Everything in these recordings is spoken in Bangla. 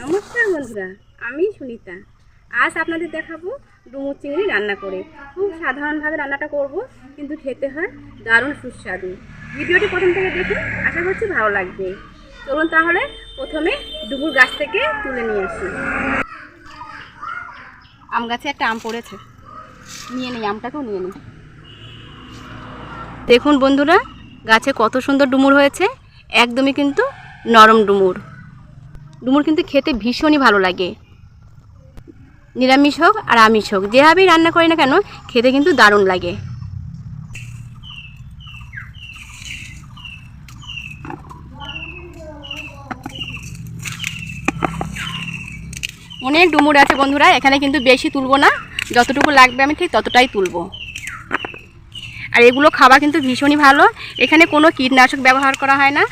নমস্কার বন্ধুরা, আমি সুনিতা। আজ আপনাদের দেখাবো ডুমুর চিংড়ি রান্না করে। খুব সাধারণভাবে রান্নাটা করব, কিন্তু খেতে হয় দারুণ সুস্বাদু। ভিডিওটি প্রথম থেকে দেখুন, আশা করছি ভালো লাগবে। চলুন তাহলে প্রথমে ডুমুর গাছ থেকে তুলে নিয়ে আসি। আম গাছে একটা আম পড়েছে। নিয়ে নিই, আমটাকেও নিয়ে নিই। দেখুন বন্ধুরা, গাছে কত সুন্দর ডুমুর হয়েছে। একদমই কিন্তু নরম ডুমুর। ডুমুর কিন্তু খেতে ভীষণই ভালো লাগে। নিরামিষ হোক আর আমিষ হোক, যেভাবেই রান্না করি না কেন, খেতে কিন্তু দারুণ লাগে। অনেক ডুমুর আছে বন্ধুরা, এখানে কিন্তু বেশি তুলবো না, যতটুকু লাগবে আমি ঠিক ততটাই তুলবো। আর এগুলো খাওয়া কিন্তু ভীষণই ভালো, এখানে কোনো কীটনাশক ব্যবহার করা হয় না।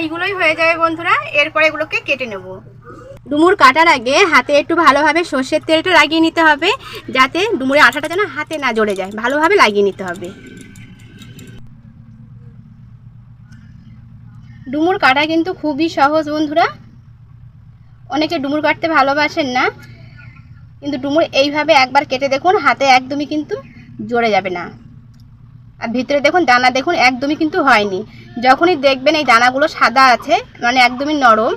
এইগুলোই হয়ে যাবে বন্ধুরা, এরপরে এগুলোকে কেটে নেব। ডুমুর কাটার আগে হাতে একটু ভালোভাবে সর্ষের তেলটা লাগিয়ে নিতে হবে, যাতে ডুমুরের আঠাটা যেন হাতে না জড়ে যায়। ভালোভাবে লাগিয়ে নিতে হবে। ডুমুর কাটা কিন্তু খুবই সহজ বন্ধুরা। অনেকে ডুমুর কাটতে ভালোবাসেন না, কিন্তু ডুমুর এইভাবে একবার কেটে দেখুন, হাতে একদমই কিন্তু জড়ে যাবে না। আর ভিতরে দেখুন দানা দেখুন, একদমই কিন্তু হয়নি। যখনই দেখবেন এই দানাগুলো সাদা আছে মানে একদমই নরম,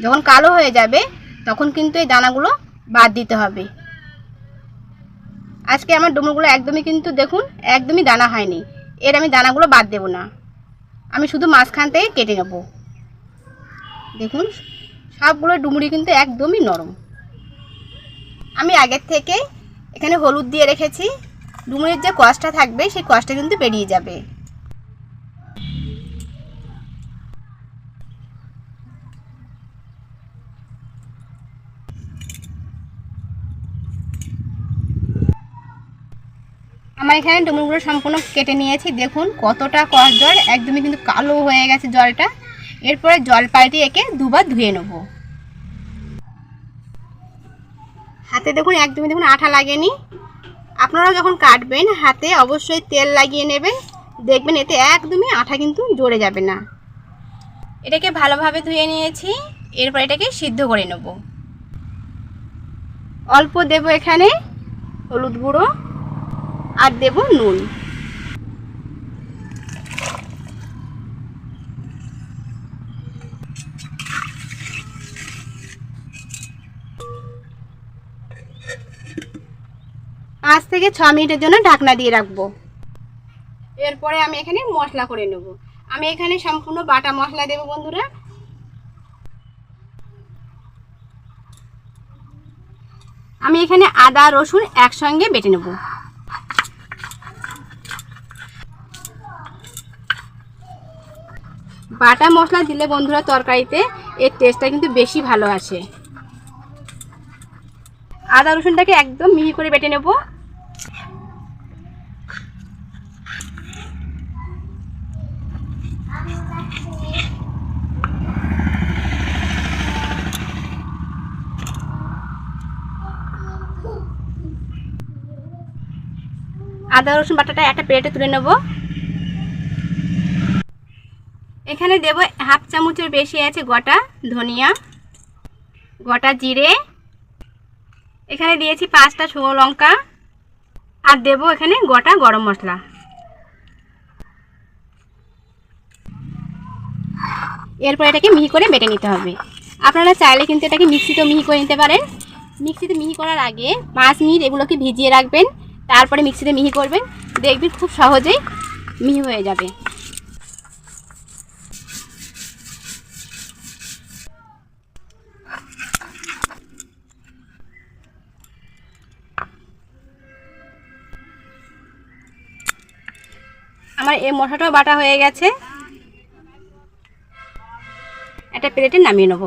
যখন কালো হয়ে যাবে, তখন কিন্তু এই দানাগুলো বাদ দিতে হবে। আজকে আমার ডুমুরগুলো একদমই কিন্তু দেখুন, একদমই দানা হয়নি। এর আমি দানাগুলো বাদ দেব না। আমি শুধু মাঝখান থেকে কেটে নেব। দেখুন, সবগুলো ডুমুরি কিন্তু একদমই নরম। আমি আগের থেকে এখানে হলুদ দিয়ে রেখেছি। ডুমুরের যে কষটা থাকবে, সেই কষটা কিন্তু বেরিয়ে যাবে। আমার এখানে ডুমুরগুলো সম্পূর্ণ কেটে নিয়েছি। দেখুন কতটা কষ জল, একদমই কিন্তু কালো হয়ে গেছে জলটা। এরপরে জল পাল্টে একে দুবার ধুয়ে নেব। হাতে দেখুন, একদমই দেখুন আঠা লাগেনি। আপনারা যখন কাটবেন, হাতে অবশ্যই তেল লাগিয়ে নেবেন। দেখবেন এতে একদমই আঠা কিন্তু জড়ে যাবে না। এটাকে ভালোভাবে ধুয়ে নিয়েছি, এরপর এটাকে সিদ্ধ করে নেব। অল্প দেব এখানে হলুদ গুঁড়ো। আর দেব নুন। পাঁচ থেকে ছ মিনিটের জন্য ঢাকনা দিয়ে রাখব। এরপরে আমি এখানে মশলা করে নেব। আমি এখানে সম্পূর্ণ বাটা মশলা দেবো বন্ধুরা। আমি এখানে আদা রসুন একসঙ্গে বেটে নেব। বাটা মশলা দিলে বন্ধুরা তরকারিতে এর টেস্টটা কিন্তু বেশি ভালো আসে। আদা রসুনটাকে একদম মিহি করে বেটে নেব। আদা রসুন বাটাটা একটা প্লেটে তুলে নেব। এখানে দেব হাফ চামচের বেশি আছে গোটা ধনিয়া, গোটা জিরে। এখানে দিয়েছি পাঁচটা শুকনো লঙ্কা আর দেব এখানে গোটা গরম মশলা। এরপর এটাকে মিহি করে বেটে নিতে হবে। আপনারা চাইলে কিন্তু এটাকে মিক্সিতেও মিহি করে নিতে পারেন। মিক্সিতে মিহি করার আগে পাঁচ মিনিট এগুলোকে ভিজিয়ে রাখবেন। তারপরে মিক্সিতে মিহি করবেন। দেখবেন খুব সহজেই মিহি হয়ে যাবে। আমার এই মশলাটাও বাটা হয়ে গেছে। একটা প্লেটে নামিয়ে নেব।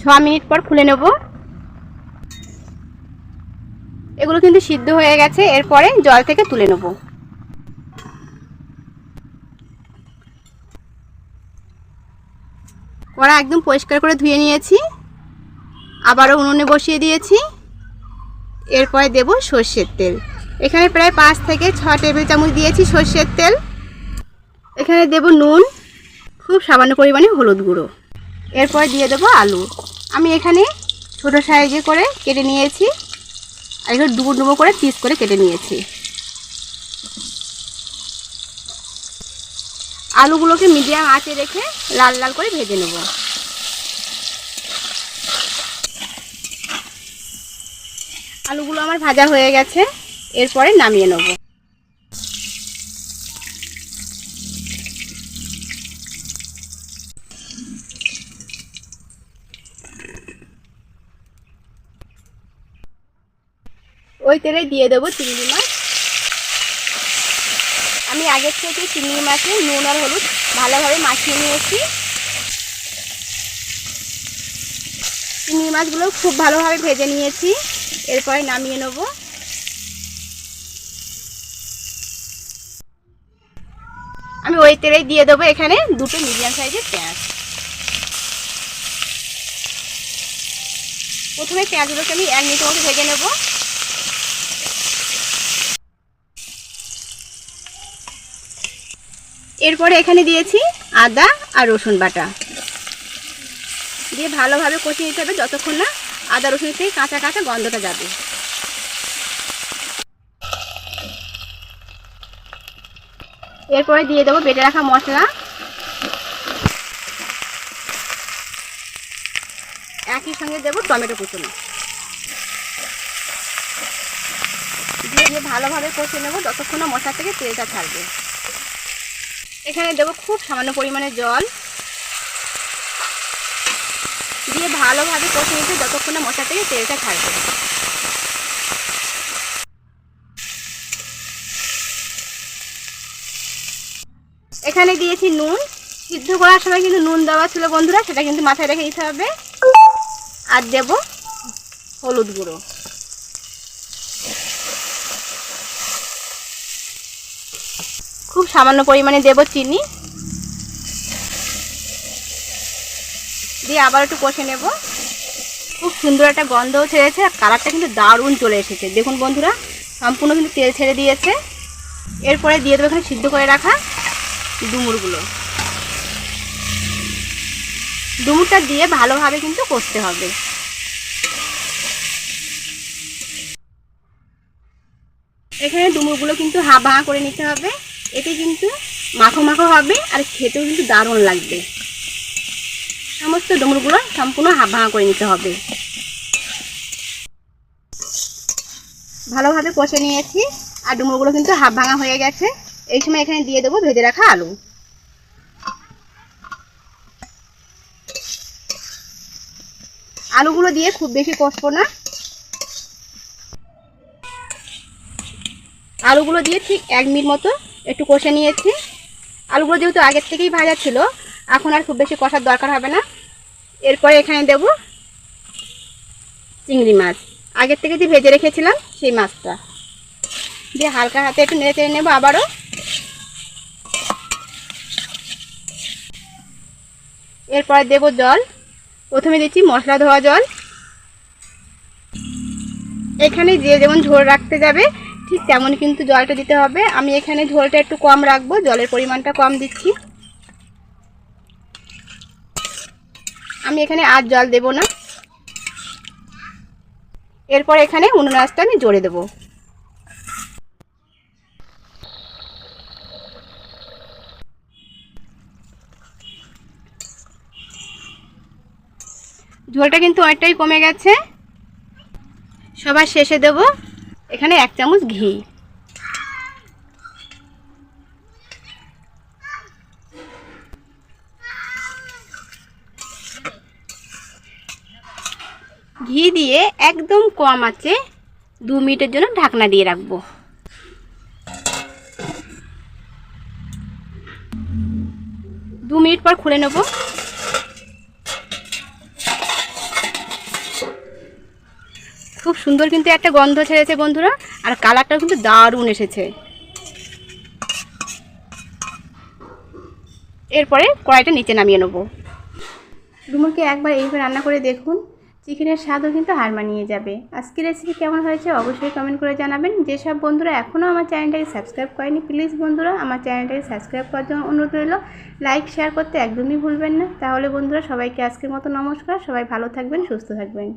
ছ মিনিট পর খুলে নেব। এগুলো কিন্তু সিদ্ধ হয়ে গেছে, এরপরে জল থেকে তুলে নেব। কড়া একদম পরিষ্কার করে ধুয়ে নিয়েছি। আবারও উনুনে বসিয়ে দিয়েছি। এরপরে দেব সর্ষের তেল। এখানে প্রায় পাঁচ থেকে ছ টেবিল চামচ দিয়েছি সর্ষের তেল। এখানে দেব নুন, খুব সামান্য পরিমাণে হলুদ গুঁড়ো। এরপর দিয়ে দেবো আলু। আমি এখানে ছোটো সাইজে করে কেটে নিয়েছি। আর এগুলো ডুবো ডুবো করে পিস করে কেটে নিয়েছি। আলুগুলোকে মিডিয়াম আঁচে রেখে লাল লাল করে ভেজে নেব। আলুগুলো আমার ভাজা হয়ে গেছে। এরপরে নামিয়ে নেব। ওই তেলে দিয়ে দেবো চিংড়ি মাছ। আমি আগের থেকে চিংড়ি মাছে নুন আর হলুদ ভালোভাবে মাখিয়ে নিয়েছি। চিংড়ি মাছগুলো খুব ভালোভাবে ভেজে নিয়েছি। এরপরে নামিয়ে নেব। আমি ওই তেলেই দিয়ে দেবো এখানে দুটো মিডিয়াম সাইজের পেঁয়াজ। প্রথমে পেঁয়াজগুলোকে আমি এক মিনিটের মতো ভেজে নেব। এরপরে এখানে দিয়েছি আদা আর রসুন বাটা। দিয়ে ভালোভাবে কষিয়ে নিতে হবে যতক্ষণ না আদা রসুন থেকে কাঁচা কাঁচা গন্ধটা যাবে। এরপরে দিয়ে দেবো বেটে রাখা মশলা। একই সঙ্গে দেবো টমেটো কুচুনো। দিয়ে দিয়ে ভালোভাবে কষিয়ে নেব যতক্ষণ মশলা থেকে তেলটা ছাড়বে। এখানে দেবো খুব সামান্য পরিমাণে জল। দিয়ে ভালোভাবে কষে নিতে যতক্ষণ না মশলা থেকে তেলটা ছাড়বে। এখানে দিয়েছি নুন। সিদ্ধ করার সময় কিন্তু নুন দেওয়া ছিল বন্ধুরা, সেটা কিন্তু মাথায় রেখে দিতে হবে। আর দেব হলুদ গুঁড়ো। খুব সামান্য পরিমাণে দেব চিনি। দিয়ে আবার একটু কষে নেব। খুব সুন্দর একটা গন্ধও ছেড়েছে আর কালারটা কিন্তু দারুণ চলে এসেছে। দেখুন বন্ধুরা, সম্পূর্ণ কিন্তু তেল ছেড়ে দিয়েছে। এরপরে দিয়ে দেবো এখানে সিদ্ধ করে রাখা ডুমুরগুলো। ডুমুরটা দিয়ে ভালোভাবে কিন্তু কষতে হবে। এখানে ডুমুরগুলো কিন্তু হা ভাঙা করে নিতে হবে। এতে কিন্তু মাখো মাখো হবে আর খেতেও কিন্তু দারুণ লাগবে। সমস্ত ডুমুরগুলো সম্পূর্ণ হাফ ভাঙা করে নিতে হবে। ভালোভাবে কষে নিয়েছি, আর ডুমুরগুলো কিন্তু হাফ ভাঙা হয়ে গেছে। এই সময় এখানে দিয়ে দেবো ভেজে রাখা আলু। আলুগুলো দিয়ে খুব বেশি কষবো না। আলুগুলো দিয়ে ঠিক এক মিনিট মতো একটু কষে নিয়েছি। আলুগুলো যেহেতু আগের থেকেই ভাজা ছিল, এখন আর খুব বেশি কষার দরকার হবে না। এরপরে এখানে দেব চিংড়ি মাছ। আগের থেকে যে ভেজে রেখেছিলাম সেই মাছটা। দিয়ে হালকা হাতে একটু নেড়ে চেড়ে নেব আবারও। এরপরে দেব জল। প্রথমে দিচ্ছি মশলা ধোয়া জল। এখানে যে যেমন ঝোল রাখতে যাবে, ঠিক তেমন কিন্তু জলটা দিতে হবে। আমি এখানে ঝোলটা একটু কম রাখব, জলের পরিমাণটা কম দিচ্ছি। আমি এখানে আর জল দেব না। এরপর এখানে উনুন আঁচটা আমি জোরে দেবো। ঝোলটা কিন্তু অনেকটাই কমে গেছে। সবার শেষে দেব। এখানে এক চামচ ঘি। ঘি দিয়ে একদম কম আছে দু মিনিটের জন্য ঢাকনা দিয়ে রাখব। দু মিনিট পর খুলে নেব। খুব সুন্দর কিন্তু একটা গন্ধ ছেড়েছে বন্ধুরা, আর কালারটাও কিন্তু দারুণ এসেছে। এরপরে কড়াইটা নিচে নামিয়ে নেব। ডুমুরকে একবার এইভাবে রান্না করে দেখুন। চিকেনের স্বাদও কিন্তু হার মানিয়ে যাবে। আজকের রেসিপি কেমন হয়েছে অবশ্যই কমেন্ট করে জানাবেন। যেসব বন্ধুরা এখনও আমার চ্যানেলটাকে সাবস্ক্রাইব করেনি প্লিজ বন্ধুরা আমার চ্যানেলটাকে সাবস্ক্রাইব করার জন্য অনুরোধ রইল। লাইক শেয়ার করতে একদমই ভুলবেন না। তাহলে বন্ধুরা সবাইকে আজকের মতো নমস্কার। সবাই ভালো থাকবেন, সুস্থ থাকবেন।